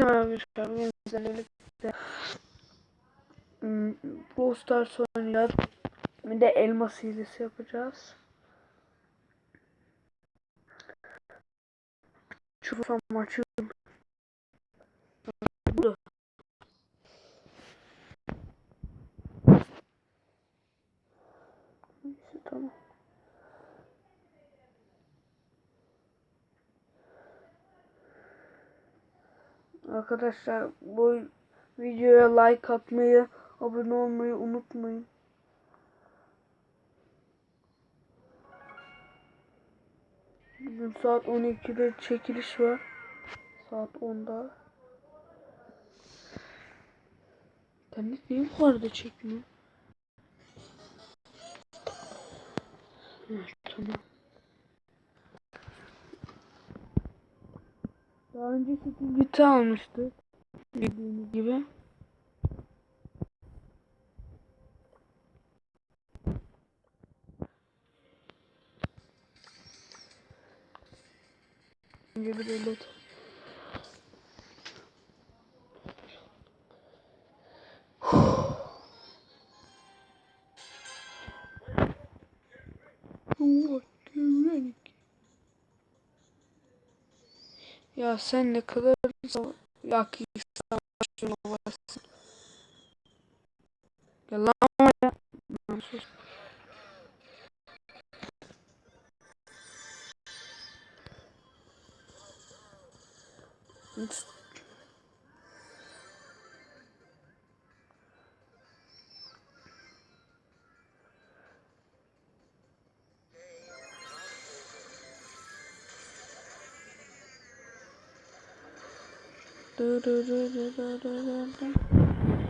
Arkadaşlar Brawl Stars oynayacağız. Bir de elmas hilesi yapacağız. Şurada maçı burada. Neyse tamam. Arkadaşlar bu videoya like atmayı, abone olmayı unutmayın. Bugün saat 12'de çekiliş var. Saat 10'da. İnternet niye bu arada çekmiyor? Evet, tamam. Önce Security almıştık. Bildiğiniz gibi. Önce bir devlet. Ya sen ne kadar varsın. Gel lan oraya. Lan sus. Hiç-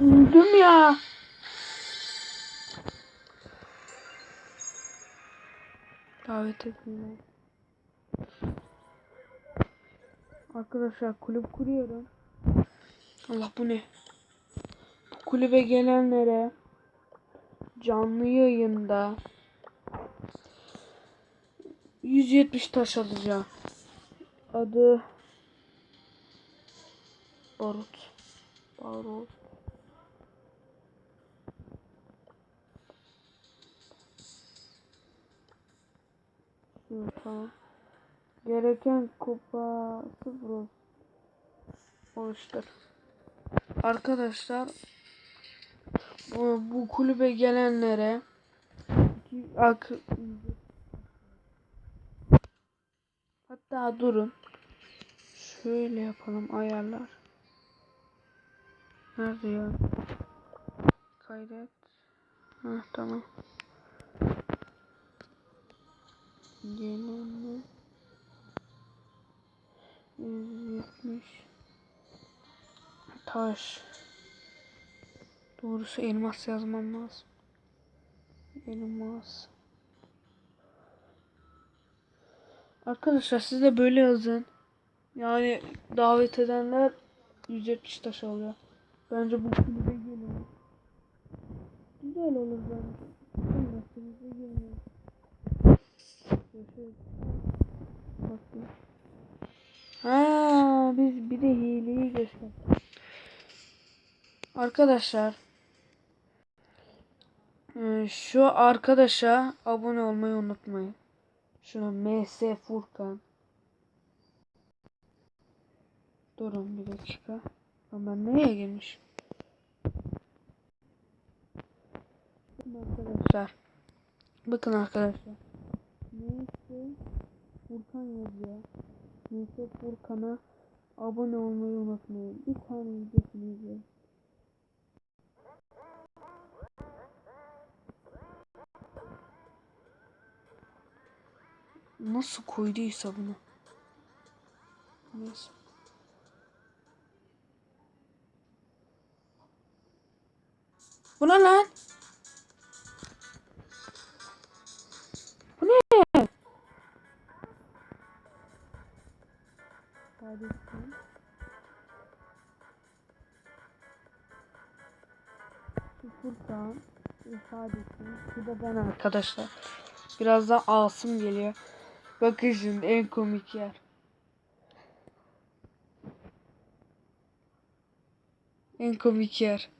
Öldüm ya. Davet etmiyor. Arkadaşlar kulüp kuruyorum. Allah bu ne? Bu kulübe gelenlere canlı yayında 170 taş alacağım. Adı Barut. Barut. Şimdi tamam. Gereken kupa sıfır oluştur. Arkadaşlar bu, bu kulübe gelenlere hatta durun şöyle yapalım ayarlar nerede ya? Kaydet. Ha tamam. Gelenler 170 taş. Doğrusu elmas yazmam lazım. Elmas. Arkadaşlar siz de böyle yazın. Yani davet edenler 170 taş alıyor bence bu kulübe gelin güzel olur bence Kulübe gelin. Bakayım. Ha, biz bir de hileyi göster. Arkadaşlar e, şu arkadaşa abone olmayı unutmayın. Şuna MS Furkan. Durun bir dakika. Ama ben nereye girmiş? Bakın arkadaşlar. Bakın arkadaşlar. MS Furkan yazıyor. Neyse Furkan'a abone olmayı unutmayın. Bir tane videosunu izleyin. Nasıl koyduysa bunu. Neyse. Bu ne lan? Bu ne? Şu Furkan ifadesi. Bu da ben arkadaşlar. Birazdan Asım geliyor. Bakın şimdi en komik yer. En komik yer.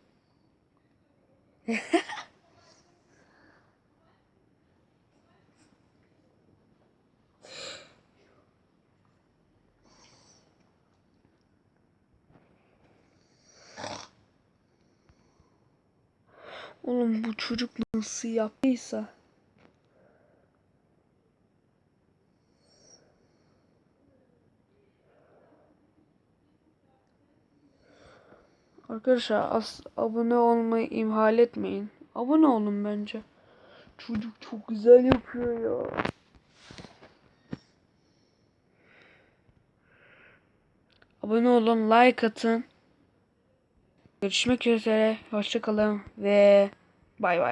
Oğlum bu çocuk nasıl yaptıysa. Arkadaşlar as abone olmayı imhal etmeyin. Abone olun bence. Çocuk çok güzel yapıyor ya. Abone olun, like atın. Görüşmek üzere. Hoşçakalın ve bay bay.